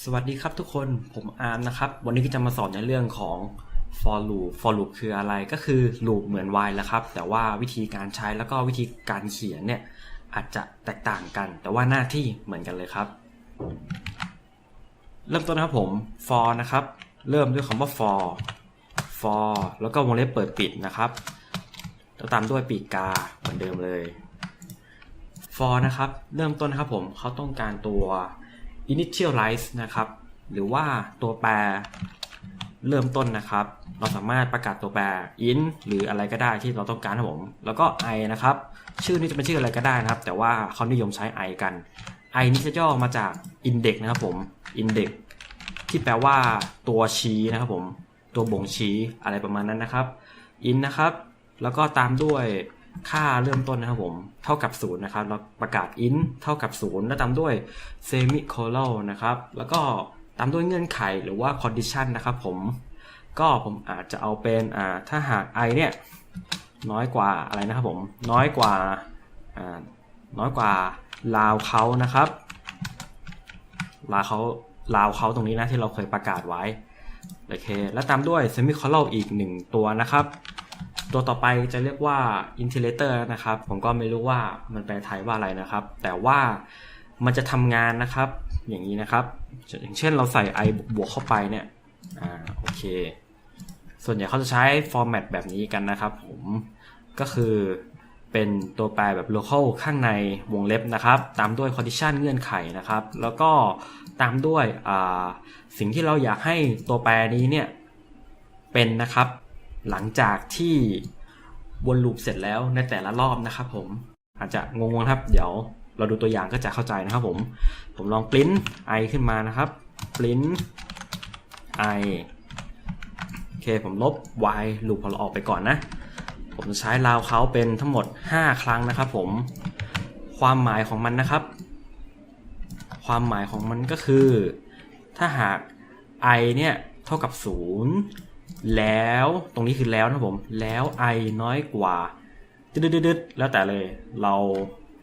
สวัสดีครับทุกคนผมอาร์มนะครับ วันนี้ก็จะมาสอนในเรื่องของ for loop for loop คืออะไรก็คือ loop เหมือน while แหล้วครับ แต่ว่าวิธีการใช้แล้วก็วิธีการเขียนเนี่ยอาจจะแตกต่างกัน แต่ว่าหน้าที่เหมือนกันเลยครับ เริ่มต้นนะครับผม for นะครับ เริ่มด้วยคำว่า for for แล้วก็วงเล็บเปิดปิดนะครับแล้วตามด้วยปีกกาเหมือนเดิมเลย for นะครับ เริ่มต้นนะครับผมเขาต้องการตัว initialize นะครับ หรือว่าตัวแปรเริ่มต้นนะครับ เราสามารถประกาศตัวแปร in หรืออะไรก็ได้ที่เราต้องการครับผม แล้วก็ i นะครับ ชื่อนี้จะเป็นชื่ออะไรก็ได้นะครับ แต่ว่าเขานิยมใช้ i กัน i นี่จะย่อมาจาก index นะครับผม index ที่แปลว่าตัวชี้นะครับผม ตัวบ่งชี้อะไรประมาณนั้นนะครับ in นะครับ แล้วก็ตามด้วย ค่าเริ่มต้นนะครับผม เท่ากับ0นะครับ เราประกาศ int เท่ากับ0แล้วตามด้วย semicolon นะครับ แล้วก็ตามด้วยเงื่อนไขหรือว่า condition นะครับผม ก็ผมอาจจะเอาเป็นอ่าถ้าหาก i เนี่ย น้อยกว่าอะไรนะครับผม น้อยกว่าอ่าน้อยกว่าลาวเขานะครับลาวเขาลาวเขาตรงนี้นะที่เราเคยประกาศไว้ โอเค แล้วตามด้วย semicolon อีกหนึ่งตัวนะครับ ตัวต่อไปจะเรียกว่า integrator นะครับ ผมก็ไม่รู้ว่ามันแปลไทยว่าอะไรนะครับ แต่ว่ามันจะทำงานนะครับ อย่างนี้นะครับ อย่างเช่นเราใส่ i บวกเข้าไปเนี่ยอ่าโอเค ส่วนใหญ่เขาจะใช้ format แบบนี้กันนะครับ ผมก็คือเป็นตัวแปรแบบ local ข้างในวงเล็บนะครับ ตามด้วย condition เงื่อนไขนะครับ แล้วก็ตามด้วยสิ่งที่เราอยากให้ตัวแปรนี้เนี่ยเป็นนะครับ หลังจากที่วนลูปเสร็จแล้วในแต่ละรอบนะครับผมอาจจะงงๆครับ เดี๋ยวเราดูตัวอย่างก็จะเข้าใจนะครับผมผมลองปริ้น i ขึ้นมานะครับปริ้น i โอเคผมลบ y ลูปของเราออกไปก่อนนะ ผมใช้ราวเขาเป็นทั้งหมด 5 ครั้งนะครับผมความหมายของมันนะครับ ความหมายของมันก็คือ ถ้าหาก i เนี่ยเท่ากับ 0 แล้วตรงนี้คือแล้วนะผม แล้ว i น้อยกว่าดึดๆแล้วแต่เลยเรา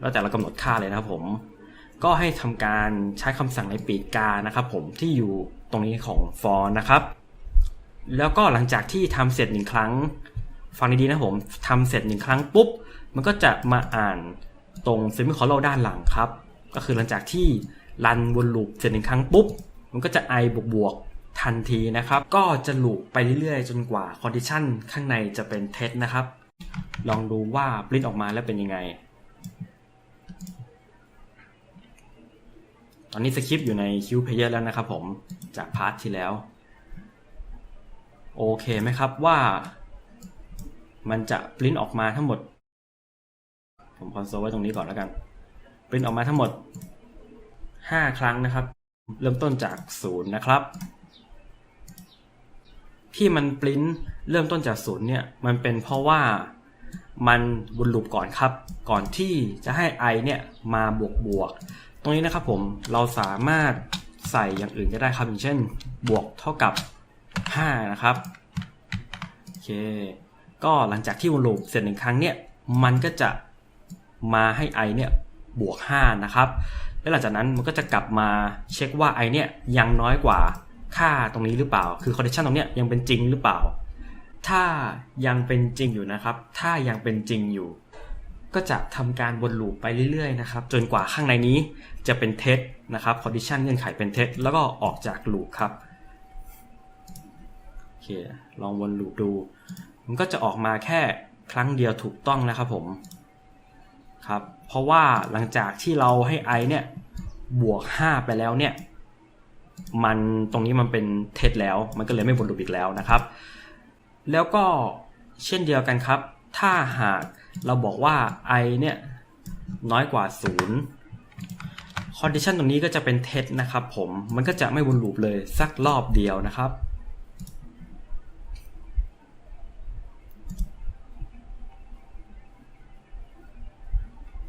แล้วแต่เรากำหนดค่าเลยนะครับผม ก็ให้ทำการใช้คำสั่งในปีกานะครับผมที่อยู่ตรงนี้ของ for นะครับ แล้วก็หลังจากที่ทำเสร็จหนึ่งครั้ง ฟังดีๆนะผมทำเสร็จหนึ่งครั้งปุ๊บ มันก็จะมาอ่านตรง semicolon ด้านหลังครับ ก็คือหลังจากที่รันวนลูปเสร็จหนึ่งครั้งปุ๊บ มันก็จะ i บวกบวก ทันทีนะครับ ก็จะลูปไปเรื่อยๆ จนกว่า condition ข้างในจะเป็น test นะครับ ลองดูว่าปริ้นออกมาแล้วเป็นยังไง ตอนนี้สคริปต์อยู่ใน Q Player แล้วนะครับผมจากพาร์ทที่แล้ว โอเคไหมครับว่า มันจะปริ้นออกมาทั้งหมด ผมคอนโซลไว้ตรงนี้ก่อนแล้วกันปริ้นออกมาทั้งหมด 5 ครั้งนะครับ เริ่มต้นจาก 0 นะครับ ที่มันปริ้นเริ่มต้นจากศูนย์เนี่ยมันเป็นเพราะว่ามันวนลูปก่อนครับ ก่อนที่จะให้ i เนี่ยมาบวกบวก ตรงนี้นะครับผมเราสามารถใส่อย่างอื่นก็ได้ครับอย่างเช่น บวกเท่ากับ 5 นะครับโอเคก็หลังจากที่วนลูปเสร็จหนึ่งครั้งเนี่ยมันก็จะมาให้ i เนี่ยบวก 5 นะครับ แล้วหลังจากนั้นมันก็จะกลับมาเช็คว่า i เนี่ยยังน้อยกว่า ค่าตรงนี้หรือเปล่า คือ condition ตรงเนี้ยยังเป็นจริงหรือเปล่า ถ้ายังเป็นจริงอยู่นะครับ ถ้ายังเป็นจริงอยู่ ก็จะทำการวนลูปไปเรื่อยๆนะครับ จนกว่าข้างในนี้จะเป็นเท็จนะครับ condition เงื่อนไขเป็นเท็จแล้วก็ออกจากลูปครับโอเคลองวนลูปดู มันก็จะออกมาแค่ครั้งเดียวถูกต้องนะครับผมครับ เพราะว่าหลังจากที่เราให้ i เนี่ยบวก 5 ไปแล้วเนี่ย มันตรงนี้มันเป็นเท็จแล้ว มันก็เลยไม่วนลูปอีกแล้วนะครับ แล้วก็เช่นเดียวกันครับ ถ้าหากเราบอกว่า i เนี่ยน้อยกว่า 0 condition ตรงนี้ก็จะเป็นเท็จนะครับผม มันก็จะไม่วนลูปเลยสักรอบเดียวนะครับ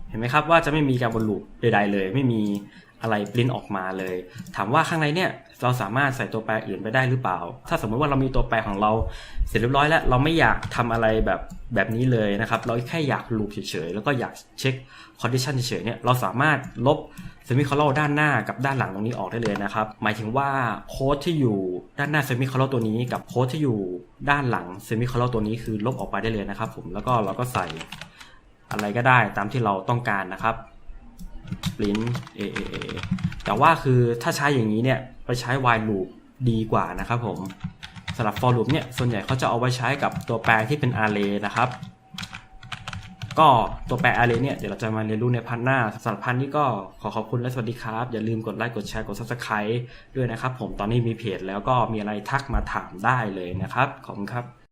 เห็นไหมครับว่าจะไม่มีการวนลูปใดๆเลย ไม่มี อะไรปริ้นออกมาเลย ถามว่าข้างในเนี่ยเราสามารถใส่ตัวแปรอื่นไปได้หรือเปล่า ถ้าสมมติว่าเรามีตัวแปรของเราเสร็จเรียบร้อยแล้ว เราไม่อยากทำอะไรแบบแบบนี้เลยนะครับ เราแค่อยากลูปเฉยๆ แล้วก็อยากเช็คคอนดิชันเฉยๆเนี่ยเราสามารถลบเซมิคอลด้านหน้ากับด้านหลังตรงนี้ออกได้เลยนะครับ หมายถึงว่าโค้ดที่อยู่ด้านหน้าเซมิคอลตัวนี้กับโค้ดที่อยู่ด้านหลังเซมิคอลตัวนี้คือลบออกไปได้เลยนะครับผมแล้วก็เราก็ใส่อะไรก็ได้ตามที่เราต้องการนะครับ print a a a แต่ว่าคือถ้าใช้อย่างนี้เนี่ยไปใช้ while loop ดีกว่านะครับผมสำหรับ for loop เนี่ยส่วนใหญ่เขาจะเอาไว้ใช้กับตัวแปรที่เป็น array นะครับ ก็ตัวแปร array เนี่ยเดี๋ยวเราจะมาเรียนรู้ในพันหน้าสำหรับพันนี้ก็ขอขอบคุณและสวัสดีครับ อย่าลืมกดไลค์กดแชร์กด subscribe ด้วยนะครับผมตอนนี้มีเพจแล้วก็มีอะไรทักมาถามได้เลยนะครับ ขอบคุณครับ